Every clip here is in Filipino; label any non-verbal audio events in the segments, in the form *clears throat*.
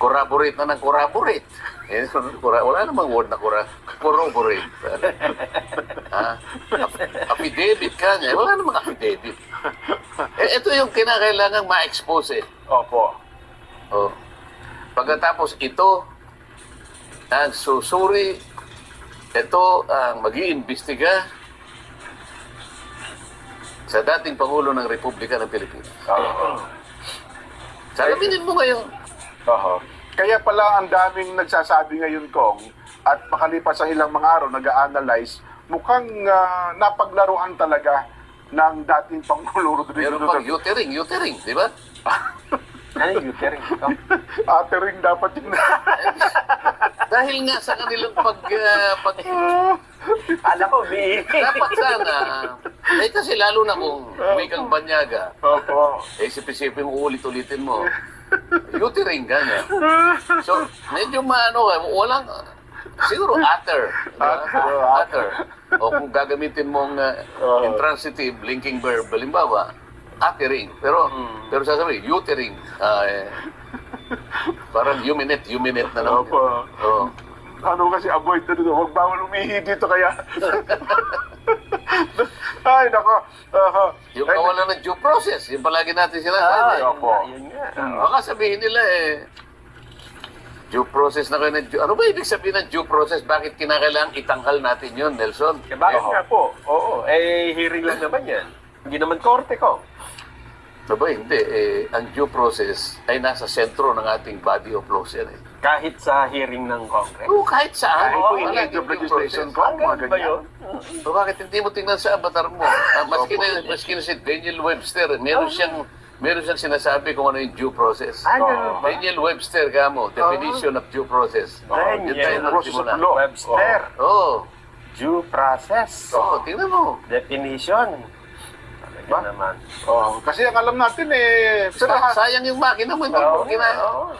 corroborate na ng corroborate. *laughs* Eh, wala namang word na corroborate. *laughs* ha? Affidavit ka niya. Wala namang affidavit. Eh, ito yung kinakailangan ma-expose eh. Opo. Oh. Pagkatapos ito, ang susuri, ito ang mag iimbestiga sa dating Pangulo ng Republika ng Pilipinas. Oo. Salaminin mo ngayon. Oo. Kaya pala ang daming nagsasabi ngayon, Kong, at makalipas sa ilang mga araw, nag-analyze, mukhang ah, napaglaruan talaga ng dating Pangulo Rodrigo Meron pang Duterte. utering, utering, di ba? *laughs* Yung utering ito? Ate *laughs* ring dapat yun. *laughs* Dahil nga sa kanilang pag... ah, pag Ala ko, bi. dapat sana, eh kasi lalo na kung may kang banyaga, Opo. eh isip-isipin mo, ulit-ulitin mo. Utering ka *laughs* niya. So, medyo maano ka, walang, siguro utter. Utter, Utter. O kung gagamitin mong uh, intransitive linking verb, halimbawa, uttering. Pero, pero sasabihin, utering. Ah, eh, parang huminate, huminate na naman. Opo. Oo. Ano kasi avoid na dito. Huwag bawal umihi dito kaya. *laughs* Ay, nako. Aha. Yung Ay, kawalan ng due process, yung palagi natin sinasabi. Ah, Opo. yun nga. Baka sabihin nila eh, due process na kayo ng due... Ano ba ibig sabihin ng due process? Bakit kinakailangan itanghal natin yun, Nelson? Eh, bakit Oo. nga po? Oo. Eh, hearing lang naman yan. Hindi naman korte ko. Ano ba? Hindi. Eh, ang due process ay nasa sentro ng ating body of laws yan eh. Kahit sa hearing ng Congress. Oo, kahit saan. Kahit po in need of due legislation process. ko, Ah, mga ba ganyan. yun? So, bakit hindi mo tingnan sa avatar mo? Ah, maski, na, maski na si Daniel Webster, meron siyang meron siyang sinasabi kung ano yung due process. Ah, ba? Daniel Webster ka mo, definition of due process. Daniel Yun tayo Process of law. Webster. Oo. Due process. Oo, tingnan mo. Definition. Ba? naman. Oh, kasi ang alam natin eh, pero, Sa- sayang yung makina mo, mo Oo. kina- Oo.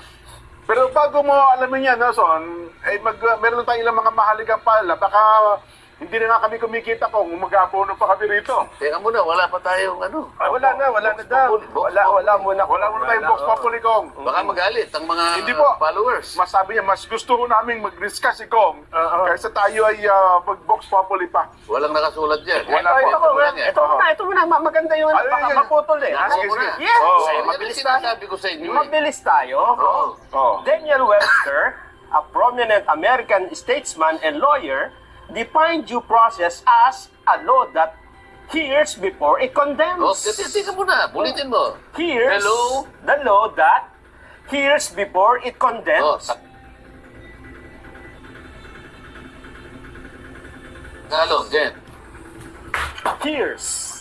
pero bago mo alamin yan, Nelson, eh, mag, meron tayong ilang mga mahaligang pala. Baka hindi na nga kami kumikita kung mag-abono pa kami rito. Teka muna, wala pa tayong ano. Ah, wala na, wala na daw. Wala, wala muna. Wala mo na tayong box populi kong. Baka magalit ang mga Hindi po. followers. Mas sabi niya, mas gusto ko namin mag-discuss si Kong Oo. kaysa tayo ay ah, mag-box populi pa. Walang nakasulat dyan. Wala Ito, po. ito, Ito ito, ito muna, ito muna. Ma- Maganda yung ano, Ay, baka ay, ay. maputol eh. Ah, muna. sige. Yes! Oo. Yan ang Mabilis sinasabi ko sa inyo eh. Mabilis tayo. Oo. Oh. Daniel Webster, a prominent American statesman and lawyer, defined due process as a law that hears before it condemns. Oh, teka, teka muna, bulitin mo. Hears Hello? the law that hears before it Oh, condemns. sa- Tagalog, Jen. Hears.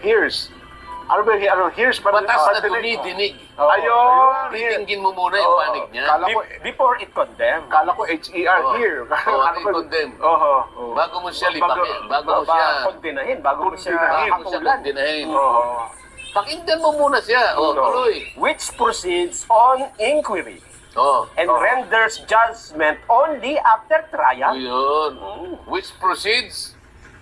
Here's. Ano ba, ano, here's ba? Batas na tumidinig. Oo. Ayun! Titinggin mo muna yung Oo. panig niya. Kala ko, Be- before it condemns. kala ko H-E-R, Oo. here. Oo, Ano ba- i-condemn. Oo. Bago mo siya lipakin, bago mo Ba, siya, kondinahin, bago mo siya Kondinahin. bago mo siya hatulan. kondinahin. Oo. Pakinggan mo muna siya. O, Oo. tuloy. Which proceeds on inquiry O, and Oo. renders judgment only after trial yun. Which proceeds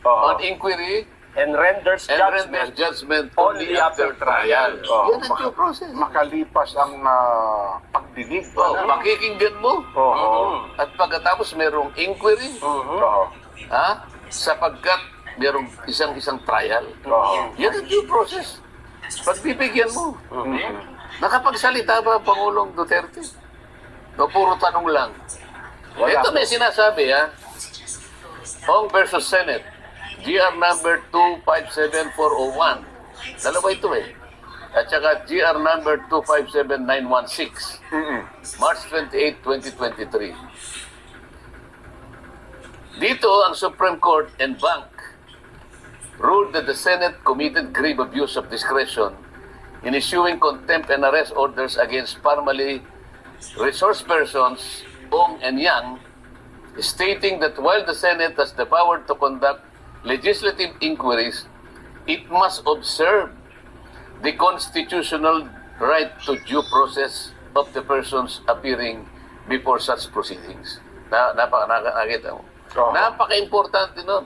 Oo. on inquiry and renders and renders judgment judgment only only after trial. Oo. Yan ang due process. Makalipas ang ah, pagdinig. O, Ano? pakikinggan mo. Oo. At pagkatapos merong inquiry, Oo. ha? Sapagkat merong isang-isang trial. Oo. Yan ang due process. Pagbibigyan mo. Mhm. Nakapagsalita ba ang Pangulong Duterte? O puro tanong lang? Wala. Ito may sinasabi ha. Hong versus Senate. GR number 257401. Dalawa ito eh. At saka GR number 257916. Mhm. March 28, 2023. Dito, ang Supreme Court and Bank ruled that the Senate committed grave abuse of discretion in issuing contempt and arrest orders against formerly resource persons Ong and Yang, stating that while the Senate has the power to conduct legislative inquiries, it must observe the constitutional right to due process of the persons appearing before such proceedings. Na, napaka, naka- nakita mo. Oo. Napaka-importante nun.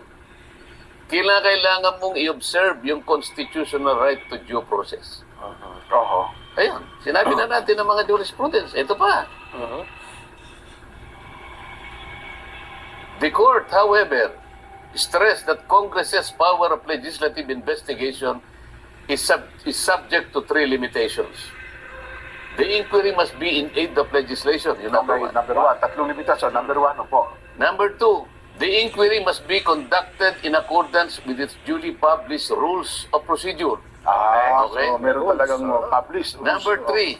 Kailangan mong i-observe yung constitutional right to due process. Oo. Ayun, sinabi na natin ng mga jurisprudence. Ito pa, The court, however, stressed that Congress's power of legislative investigation is, sub- is subject to three limitations. The inquiry must be in aid of legislation, yun number Okay, one. number one. Tatlong limitasyon. Number one, opo. Number two, the inquiry must be conducted in accordance with its duly published rules of procedure. Ah, Okay. so meron talagang uh, published. rules. Number three,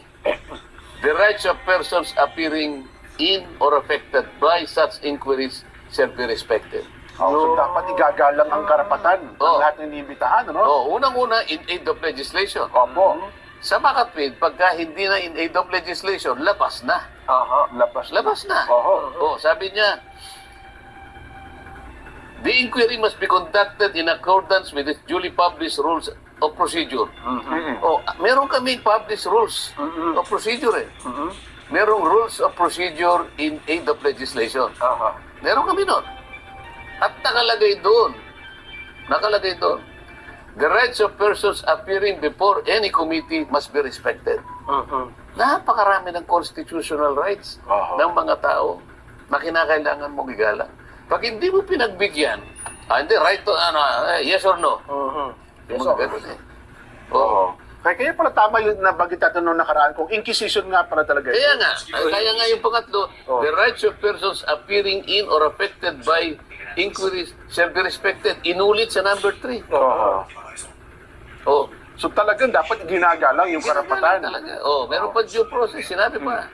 the rights of persons appearing in or affected by such inquiries shall be respected. Oh, so dapat igagalang ang karapatan ng Oh. lahat ng inimbitahan, ano? Oh, unang-una, in aid of legislation. Opo. Sa makatwid, pagka hindi na in aid of legislation, labas na. Aha. Labas. Labas na. Oho. Oh, sabi niya, the inquiry must be conducted in accordance with its duly published rules of procedure. Mm-mm. Oh, meron kaming published rules of procedure eh. Merong rules of procedure in aid of legislation. Aha. Meron kami nun. At nakalagay doon, nakalagay doon, the rights of persons appearing before any committee must be respected. Mhm. Napakarami ng constitutional rights Aha. ng mga tao na kinakailangan mong igalang. Pag hindi mo pinagbigyan, ah, hindi, right to, ano, eh, yes or no? Mhm. Yung Yes, oo. ganun eh. Oo. Kaya, kaya pala tama yung nabanggit natin noong nakaraan kung inquisition nga pala talaga. Kaya nga, kaya nga yung pangatlo, Oh. the rights of persons appearing in or affected by inquiries shall be respected. Inulit sa number three. Oo. Oh, So talagang dapat ginagalang yung karapatan. Talaga. Oh, meron pa due process, sinabi pa.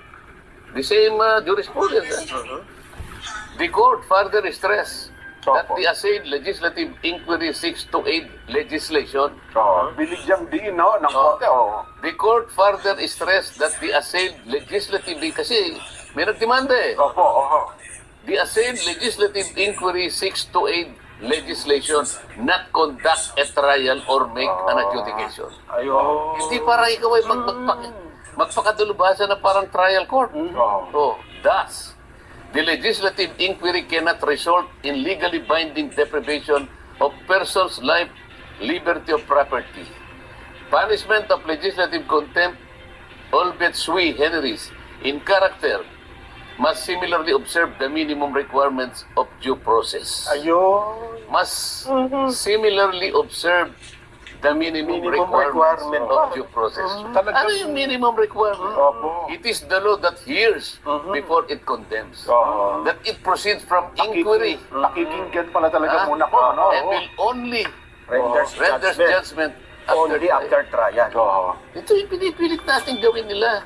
The same uh, jurisprudence. ah. The court further stressed that the assailed legislative inquiry seeks to aid legislation. Oo. Binigyang diin, no? Ng Oo. korte, oh. The court further stressed that the assailed legislative kasi may nagdemanda eh. Opo, oho. The assailed legislative inquiry seeks to aid legislation, not conduct a trial or make an adjudication. Ayun. Hindi para ikaw ay mag magpak magpakadulubasa na parang trial court. Oo. Oh, thus, the legislative inquiry cannot result in legally binding deprivation of persons' life, liberty, or property. Punishment of legislative contempt, albeit sui generis, in character, must similarly observe the minimum requirements of due process. Ayun. Must similarly observe the minimum, Minimum requirements requirement. of due process. Talagang- Ano yung minimum requirement? Opo. It is the law that hears before it condemns. Oo. That it proceeds from inquiry Pakikinggan pala talaga Ah, muna ko, no? and will only Renders renders judgment. judgment Only after trial. Oo. Ito yung pinipilit natin gawin nila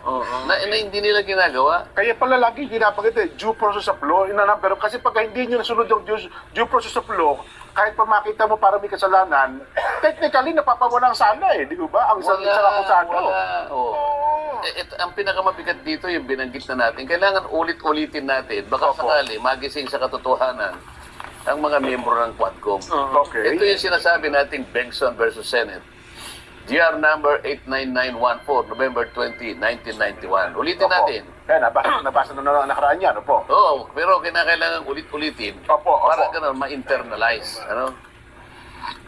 na, na hindi nila ginagawa. Kaya pala lagi ginabanggit eh, due process of law, inanam, pero kasi pag hindi nyo nasunod yung due, due process of law, kahit pa makita mo para may kasalanan, *laughs* technically napapawalang sana eh, di ba? Ang isang isang akusado. wala. Oh. Oo. Eh, ito, ang pinakamabigat dito yung binanggit na natin. Kailangan ulit-ulitin natin. Baka Opo. sakali magising sa katotohanan ang mga miyembro ng Quadcom. Okay. Ito yung sinasabi nating Bengson versus Senate. GR number 89914, November 20, 1991. Ulitin Opo. natin. Kaya nabasa, *clears throat* nabasa na na nakaraan yan, opo. Oo, pero kinakailangan ulit-ulitin Opo, opo. para ganun ma-internalize. Ano?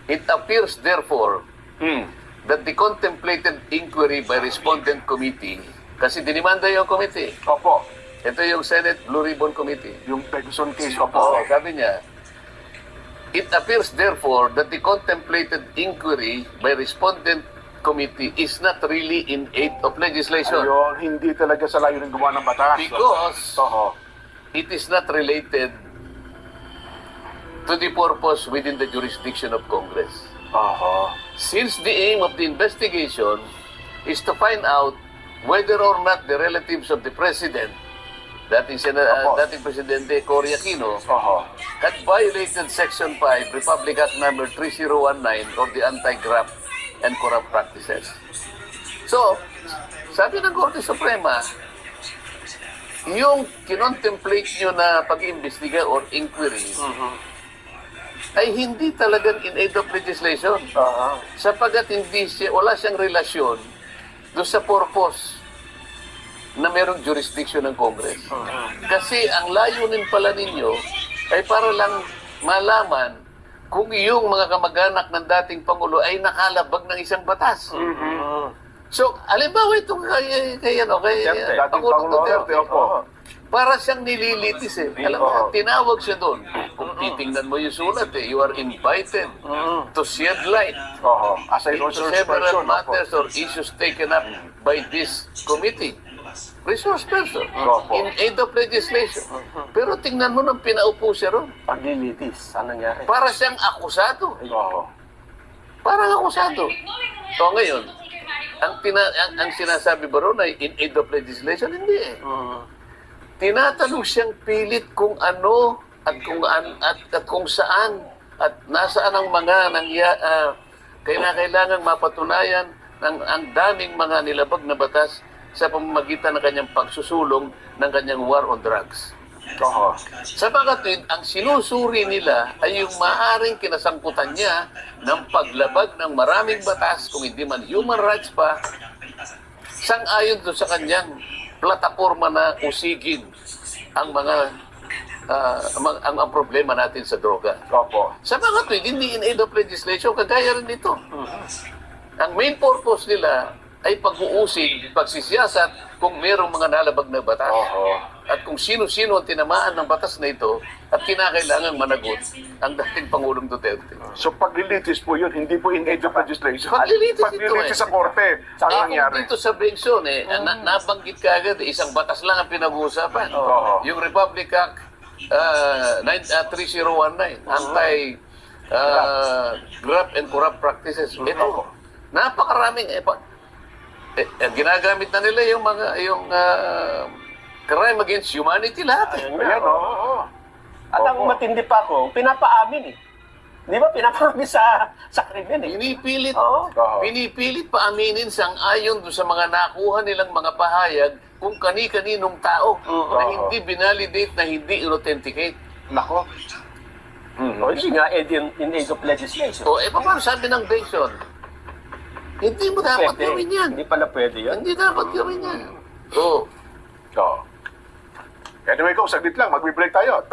It appears therefore Hmm. that the contemplated inquiry by respondent committee, kasi dinimanda yung committee. Opo. Ito yung Senate Blue Ribbon Committee. Yung Pegson case, Oo, opo. sabi niya, It appears therefore that the contemplated inquiry by respondent committee is not really in aid of legislation Ayun, hindi talaga sa layunin gumawa ng batas. because Oho. it is not related to the purpose within the jurisdiction of Congress. Oho. Since the aim of the investigation is to find out whether or not the relatives of the president, that is uh, dating Presidente Cory Aquino, Oho. had violated Section 5, Republic Act number 3019 or the Anti-Graft and Corrupt Practices. So, sabi ng Korte Suprema, yung kinontemplate nyo na pag-imbestiga or inquiry ay hindi talagang in aid of legislation Aha. sapagat hindi siya, wala siyang relasyon doon sa purpose na merong jurisdiction ng Congress. Kasi ang layunin pala ninyo ay para lang malaman kung yung mga kamag-anak ng dating Pangulo ay nakalabag ng isang batas. Mhm. So, alimbawa itong kay, kay, ano, kay Duterte. uh, Pangulong Duterte. Opo. Para siyang nililitis eh. Alam mo, tinawag siya doon. Kung titingnan mo yung sulat eh, you are invited to shed light a into several matters or issues taken up by this committee. Resource person. Opo. In aid of legislation. Pero tingnan mo nang pinaupo siya ron. Paglilitis. Ano nangyari? Para siyang akusado. Oo. Parang akusado. So ngayon, ang, tina, ang, ang sinasabi ba ron ay in aid of legislation? Hindi eh. Mm. Tinatanong siyang pilit kung ano at kung an, at, at kung saan at nasaan ang mga nangya, uh, kailangan mapatunayan ng ang daming mga nilabag na batas sa pamamagitan ng kanyang pagsusulong ng kanyang war on drugs. Oo. Sa pagkatid, ang sinusuri nila ay yung maaring kinasangkutan niya ng paglabag ng maraming batas, kung hindi man human rights pa, sang-ayon doon sa kanyang plataforma na usigin ang mga ah, ang, ang, ang problema natin sa droga. Opo. Sa mga tweet, hindi in aid of legislation, kagaya rin nito. Ang main purpose nila ay pag-uusig, pagsisiyasat kung merong mga nalabag na batas. Oo. At kung sino-sino ang tinamaan ng batas na ito at kinakailangang managot ang dating Pangulong Duterte. So paglilitis po yun, hindi po in aid of legislation. Paglilitis ito Paglilitis eh. sa korte. Saan eh, nangyari? dito sa Benson, eh, na, nabanggit ka agad, eh, isang batas lang ang pinag-uusapan. Oo. Yung Republic Act uh, 9, uh, 3019, anti uh, graft and corrupt practices. Ito, napakaraming, eh, pa, eh, eh, ginagamit na nila yung mga, yung uh, crime against humanity lahat. Eh. Ayun nga, Ayan, oo. oo. At ang matindi pa ako, pinapaamin eh. Di ba? Pinapaamin sa, sa krimen eh. Pinipilit, Oo. Pinipilit pa aminin sang ayon doon sa mga nakuha nilang mga pahayag kung kani-kaninong tao Oo. na hindi binalidate, na hindi inauthenticate. Nako. O, yun nga, in, in aid of legislation. O, eh, paano sabi ng Benson? Hindi mo dapat Pwede. gawin yan. Hindi pala pwede yun. Hindi dapat gawin yan. Oo. Oo. Anyway, ko, saglit lang. Magbe-break tayo.